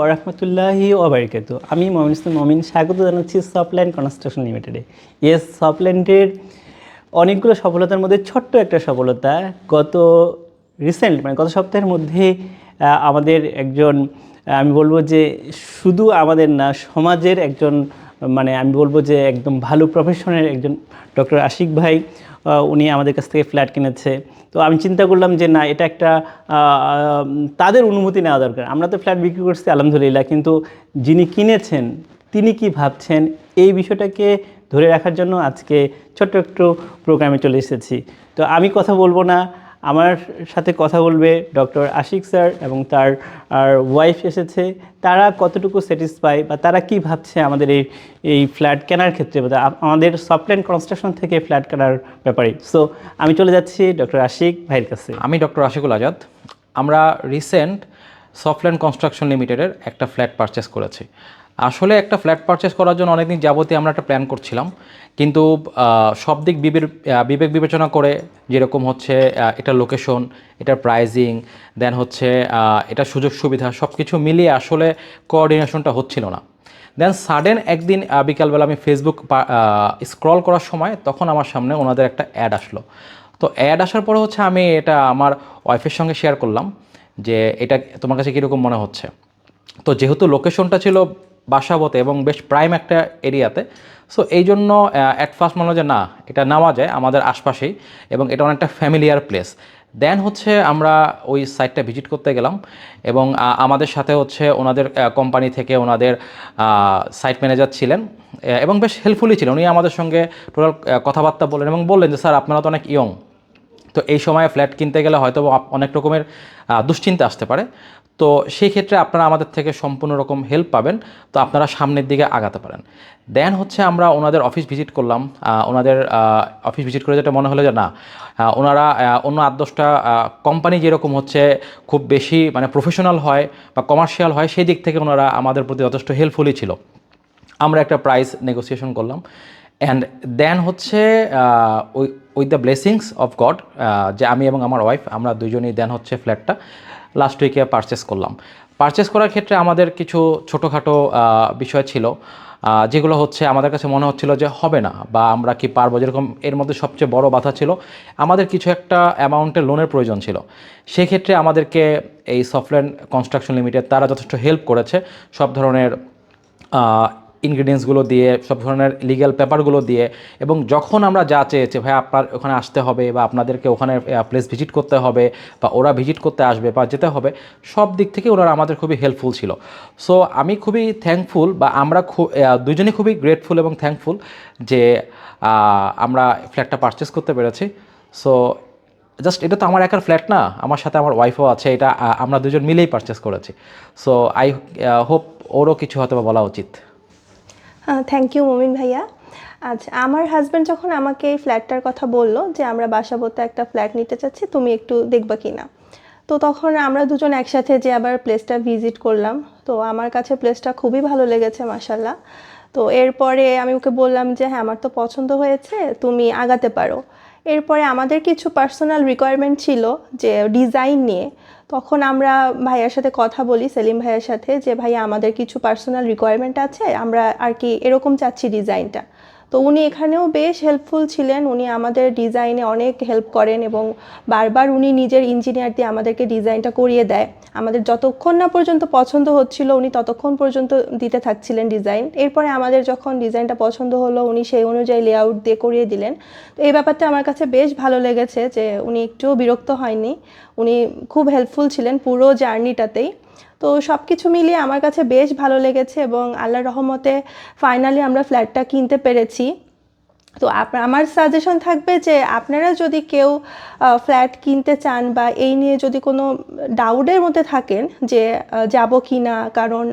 ওরহমতুল্লাহি ওবারিকাত আমি মমিন ইসলাম মমিন, স্বাগত জানাচ্ছি সফটল্যান্ড কনস্ট্রাকশন লিমিটেডে ইয়েস সফটল্যান্ডের অনেকগুলো সফলতার মধ্যে ছোট্ট একটা সফলতা, গত রিসেন্ট মানে গত সপ্তাহের মধ্যে আমাদের একজন আমি বলব যে শুধু আমাদের না, সমাজের একজন মানে আমি বলব যে একদম ভালো প্রফেশনের একজন ডক্টর আশিক ভাই উনি আমাদের কাছ থেকে ফ্ল্যাট কিনেছে। তো আমি চিন্তা করলাম যে না, এটা একটা তাদের অনুমতি নেওয়া দরকার। আমরা তো ফ্ল্যাট বিক্রি করছি, আলহামদুলিল্লাহ। কিন্তু যিনি কিনেছেন, তিনি কি ভাবছেন? এই বিষয়টাকে ধরে রাখার জন্য আজকে ছোট্ট একটু প্রোগ্রামে চলে এসেছি। তো আমি কথা বলব না আমার সাথে কথা বলবে ডক্টর আশিক স্যার এবং তার, আর ওয়াইফ এসেছে। তারা কতটুকু স্যাটিসফাই বা তারা কি ভাবছে আমাদের এই এই ফ্ল্যাট কেনার ক্ষেত্রে আমাদের সফটল্যান্ড কনস্ট্রাকশন থেকে ফ্ল্যাট কেনার ব্যাপারে? সো আমি চলে যাচ্ছি ডক্টর আশিক ভাইয়ের কাছে। আমি ডক্টর আশিকুল আজাদ। আমরা রিসেন্ট সফটল্যান্ড কনস্ট্রাকশন লিমিটেডের একটা ফ্ল্যাট পারচেস করেছি। আসলে একটা ফ্ল্যাট পারচেস করার জন্য অনেকদিন যাবতীয় আমরা একটা প্ল্যান করছিলাম। কিন্তু সব দিক বিবেক বিবেচনা করে যেরকম হচ্ছে এটার লোকেশন এটার প্রাইজিং দেন হচ্ছে এটার সুযোগ সুবিধা সব কিছু মিলিয়ে আসলে কোঅর্ডিনেশনটা হচ্ছিল না। দেন সাডেন একদিন বিকালবেলা আমি ফেসবুক স্ক্রল করার সময় তখন আমার সামনে ওনাদের একটা অ্যাড আসলো। তো অ্যাড আসার পরে হচ্ছে আমি এটা আমার ওয়াইফের সঙ্গে শেয়ার করলাম যে, এটা তোমার কাছে কীরকম মনে হচ্ছে? তো যেহেতু লোকেশনটা ছিল বাসাবতে এবং বেশ প্রাইম একটা এরিয়াতে। সো এই জন্য অ্যাট ফার্স্ট মনে যে না, এটা নেওয়া যায় আমাদের আশপাশেই এবং এটা অনেকটা ফ্যামিলিয়ার প্লেস দেন হচ্ছে আমরা ওই সাইটটা ভিজিট করতে গেলাম এবং আমাদের সাথে হচ্ছে ওনাদের কোম্পানি থেকে ওনাদের সাইট ম্যানেজার ছিলেন এবং বেশ হেল্পফুলি ছিলেন। উনি আমাদের সঙ্গে টোটাল কথাবার্তা বললেন এবং বললেন যে, স্যার, আপনারা তো অনেক ইয়ং তো এই সময়ে ফ্ল্যাট কিনতে গেলে হয়তো অনেক রকমের দুশ্চিন্তা আসতে পারে। তো সেই ক্ষেত্রে আপনারা আমাদের থেকে সম্পূর্ণ রকম হেল্প পাবেন। তো আপনারা সামনের দিকে আগাতে পারেন। দেন হচ্ছে আমরা ওনাদের অফিস ভিজিট করলাম। ওনাদের অফিস ভিজিট করে যেটা মনে হলো যে না ওনারা অন্য আট দশটা কোম্পানি যেরকম হচ্ছে খুব বেশি মানে প্রফেশনাল হয় বা কমার্শিয়াল হয়, সেই দিক থেকে ওনারা আমাদের প্রতি যথেষ্ট হেল্পফুলই ছিল। আমরা একটা প্রাইস নেগোসিয়েশন করলাম। অ্যান্ড দেন হচ্ছে with the blessings of God যে আমি এবং আমার ওয়াইফ আমরা দুজনেই দেন হচ্ছে ফ্ল্যাটটা লাস্ট উইকে পারচেস করলাম। পারচেস করার ক্ষেত্রে আমাদের কিছু ছোটোখাটো বিষয় ছিল যেগুলো হচ্ছে আমাদের কাছে মনে হচ্ছিল যে হবে না বা আমরা কি পারব? যেরকম এর মধ্যে সবচেয়ে বড় বাধা ছিল, আমাদের কিছু একটা অ্যামাউন্টের লোনের প্রয়োজন ছিল। সেক্ষেত্রে আমাদেরকে এই সফটওয়্যার কনস্ট্রাকশন লিমিটেড তারা যথেষ্ট হেল্প করেছে। সব ধরনের ইনগ্রিডিয়েন্টসগুলো দিয়ে, সব ধরনের লিগ্যাল পেপারগুলো দিয়ে, এবং যখন আমরা যা চেয়েছি, ভাই, আপনার ওখানে আসতে হবে বা আপনাদেরকে ওখানে প্লেস ভিজিট করতে হবে বা ওরা ভিজিট করতে আসবে বা যেতে হবে, সব দিক থেকে ওনারা আমাদের খুবই হেল্পফুল ছিল। সো আমি খুবই থ্যাঙ্কফুল বা আমরা খুব দুজনেই খুবই গ্রেটফুল এবং থ্যাঙ্কফুল যে আমরা ফ্ল্যাটটা পারচেস করতে পেরেছি। সো জাস্ট এটা তো আমার একার ফ্ল্যাট না, আমার সাথে আমার ওয়াইফও আছে, এটা আমরা দুজন মিলেই পারচেস করেছি। সো আই হোপ ওরও কিছু হয়তো বলা উচিত। থ্যাংক ইউ মমিন ভাইয়া। আচ্ছা আমার হাজব্যান্ড যখন আমাকে এই ফ্ল্যাটটার কথা বলল যে, আমরা বাসাবোতে একটা ফ্ল্যাট নিতে চাচ্ছি, তুমি একটু দেখবা কি না তো তখন আমরা দুজন একসাথে যে, আবার প্লেসটা ভিজিট করলাম। তো আমার কাছে প্লেসটা খুবই ভালো লেগেছে মাসাল্লাহ তো এরপরে আমি ওকে বললাম যে হ্যাঁ আমার তো পছন্দ হয়েছে, তুমি আগাতে পারো। এরপরে আমাদের কিছু পার্সোনাল রিকোয়ারমেন্ট ছিল যে ডিজাইন নিয়ে। তখন আমরা ভাইয়ার সাথে কথা বলি, সেলিম ভাইয়ের সাথে, যে ভাইয়া আমাদের কিছু পার্সোনাল রিকোয়ারমেন্ট আছে, আমরা আর কি এরকম চাচ্ছি ডিজাইনটা তো উনি এখানেও বেশ হেল্পফুল ছিলেন। উনি আমাদের ডিজাইনে অনেক হেল্প করেন এবং বারবার উনি নিজের ইঞ্জিনিয়ার দিয়ে আমাদেরকে ডিজাইনটা করিয়ে দেয়। আমাদের যতক্ষণ না পর্যন্ত পছন্দ হচ্ছিল, উনি ততক্ষণ পর্যন্ত দিতে থাকছিলেন ডিজাইন এরপরে আমাদের যখন ডিজাইনটা পছন্দ হলো, উনি সেই অনুযায়ী লেআউট দিয়ে করিয়ে দিলেন। তো এই ব্যাপারটা আমার কাছে বেশ ভালো লেগেছে যে উনি একটুও বিরক্ত হয়নি। উনি খুব হেল্পফুল ছিলেন পুরো জার্নিটাতেই তো সব কিছু মিলিয়ে আমার কাছে বেশ ভালো লেগেছে এবং আল্লাহর রহমতে ফাইনালি আমরা ফ্ল্যাটটা কিনতে পেরেছি। তো আমার সাজেশন থাকবে যে আপনারা যদি কেউ ফ্ল্যাট কিনতে চান বা এই নিয়ে যদি কোনো ডাউটের মধ্যে থাকেন যে যাব কি না কারণ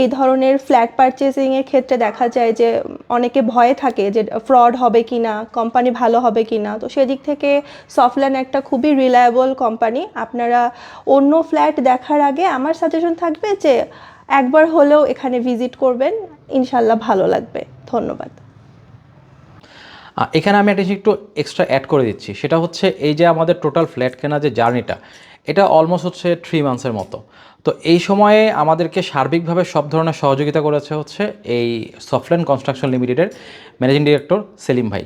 এই ধরনের ফ্ল্যাট পারচেসিংয়ের ক্ষেত্রে দেখা যায় যে অনেকে ভয়ে থাকে যে ফ্রড হবে কি না কোম্পানি ভালো হবে কি না তো সেদিক থেকে সফটল্যান্ড একটা খুবই রিলায়েবল কোম্পানি আপনারা অন্য ফ্ল্যাট দেখার আগে আমার সাজেশন থাকবে যে একবার হলেও এখানে ভিজিট করবেন। ইনশাল্লাহ ভালো লাগবে। ধন্যবাদ। এখানে আমি একটা একটু এক্সট্রা অ্যাড করে দিচ্ছি। সেটা হচ্ছে এই যে আমাদের টোটাল ফ্ল্যাট কেনা যে জার্নিটা এটা অলমোস্ট হচ্ছে থ্রি মান্থসের মতো। তো এই সময়ে আমাদেরকে সার্বিকভাবে সব ধরনের সহযোগিতা করেছে হচ্ছে এই সফটল্যান্ড কনস্ট্রাকশন লিমিটেডের ম্যানেজিং ডিরেক্টর সেলিম ভাই।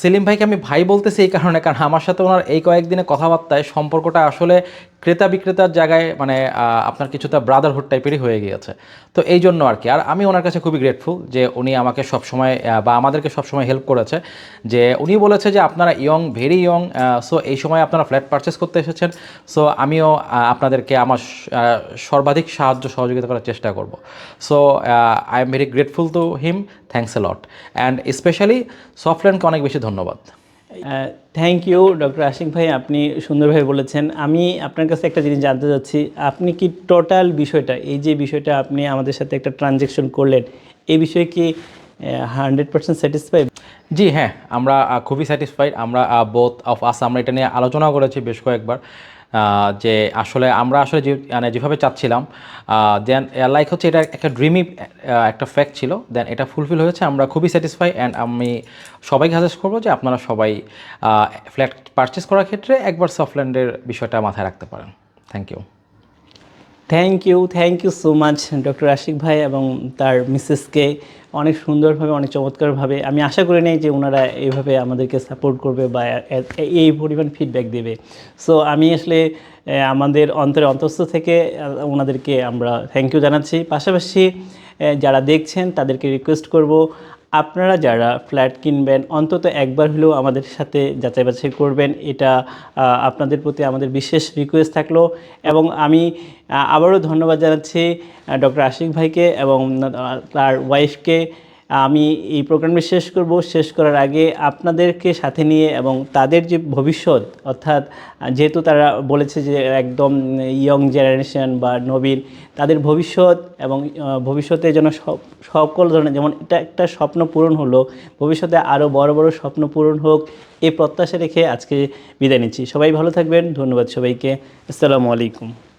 সেলিম ভাইকে আমি ভাই বলতেছি এই কারণে, কারণ আমার সাথে ওনার এই কয়েকদিনে কথাবার্তায় সম্পর্কটা আসলে ক্রেতা বিক্রেতার জায়গায় মানে আপনার কিছুটা ব্রাদারহুড টাইপেরই হয়ে গিয়েছে। তো এই জন্য আর কি। আর আমি ওনার কাছে খুবই গ্রেটফুল যে উনি আমাকে সবসময় বা আমাদেরকে সবসময় হেল্প করেছে। যে উনি বলেছে যে আপনারা ইয়ং ভেরি ইয়ং সো এই সময় আপনারা ফ্ল্যাট পারচেস করতে এসেছেন। সো আমিও আপনাদেরকে আমার সর্বাধিক সাহায্য, সহযোগিতা করার চেষ্টা করব। So I am very grateful to him thanks a lot and specially সফটল্যান্ডকে অনেক বেশি ধন্যবাদ। থ্যাংক ইউ ডক্টর আশিক ভাই আপনি সুন্দরভাবে বলেছেন। আমি আপনার কাছে একটা জিনিস জানতে চাচ্ছি আপনি কি টোটাল বিষয়টা এই যে বিষয়টা আপনি আমাদের সাথে একটা ট্রানজেকশন করলেন এই বিষয়ে কি হান্ড্রেড পার্সেন্ট স্যাটিসফাইড জি হ্যাঁ আমরা খুবই স্যাটিসফাইড আমরা বোথ অফ আস আমরা এটা নিয়ে আলোচনা করেছি বেশ কয়েকবার। যে আসলে আমরা আসলে যে মানে যেভাবে চাচ্ছিলাম দেন লাইক হচ্ছে এটা একটা ড্রিমি একটা ফ্যাক্ট ছিল। দেন এটা ফুলফিল হয়েছে। আমরা খুবই স্যাটিসফাই অ্যান্ড আমি সবাইকে সাজেস্ট করব যে আপনারা সবাই ফ্ল্যাট পারচেস করার ক্ষেত্রে একবার সফটল্যান্ডের বিষয়টা মাথায় রাখতে পারেন। Thank you thank you thank you so much doctor Ashiq ভাই এবং তার মিসেসকে। অনেক সুন্দরভাবে, অনেক চমৎকারভাবে। আমি আশা করি নাই যে ওনারা এইভাবে আমাদেরকে সাপোর্ট করবে বা এই পরিমাণ ফিডব্যাক দেবে। সো আমি আসলে আমাদের অন্তরে অন্তস্থ থেকে ওনাদেরকে আমরা থ্যাংক ইউ জানাচ্ছি। পাশাপাশি যারা দেখছেন, তাদেরকে রিকোয়েস্ট করব। আপনারা যারা ফ্ল্যাট কিনবেন, অন্তত একবার হলেও আমাদের সাথে যাচাই বাছাই করবেন। এটা আপনাদের প্রতি আমাদের বিশেষ রিকোয়েস্ট থাকল এবং আমি আবারও ধন্যবাদ জানাচ্ছি ডক্টর আশিক ভাইকে এবং তার ওয়াইফকে আমি এই প্রোগ্রামটি শেষ করব। শেষ করার আগে আপনাদেরকে সাথে নিয়ে এবং তাদের যে ভবিষ্যৎ, অর্থাৎ যেহেতু তারা বলেছে যে একদম ইয়ং জেনারেশন বা নবীন, তাদের ভবিষ্যৎ এবং ভবিষ্যতে যেন সব, সকল ধরনের, যেমন এটা একটা স্বপ্ন পূরণ হলো, ভবিষ্যতে আরও বড় বড় স্বপ্ন পূরণ হোক, এই প্রত্যাশা রেখে আজকে বিদায় নিচ্ছি। সবাই ভালো থাকবেন। ধন্যবাদ সবাইকে। আসসালামু আলাইকুম।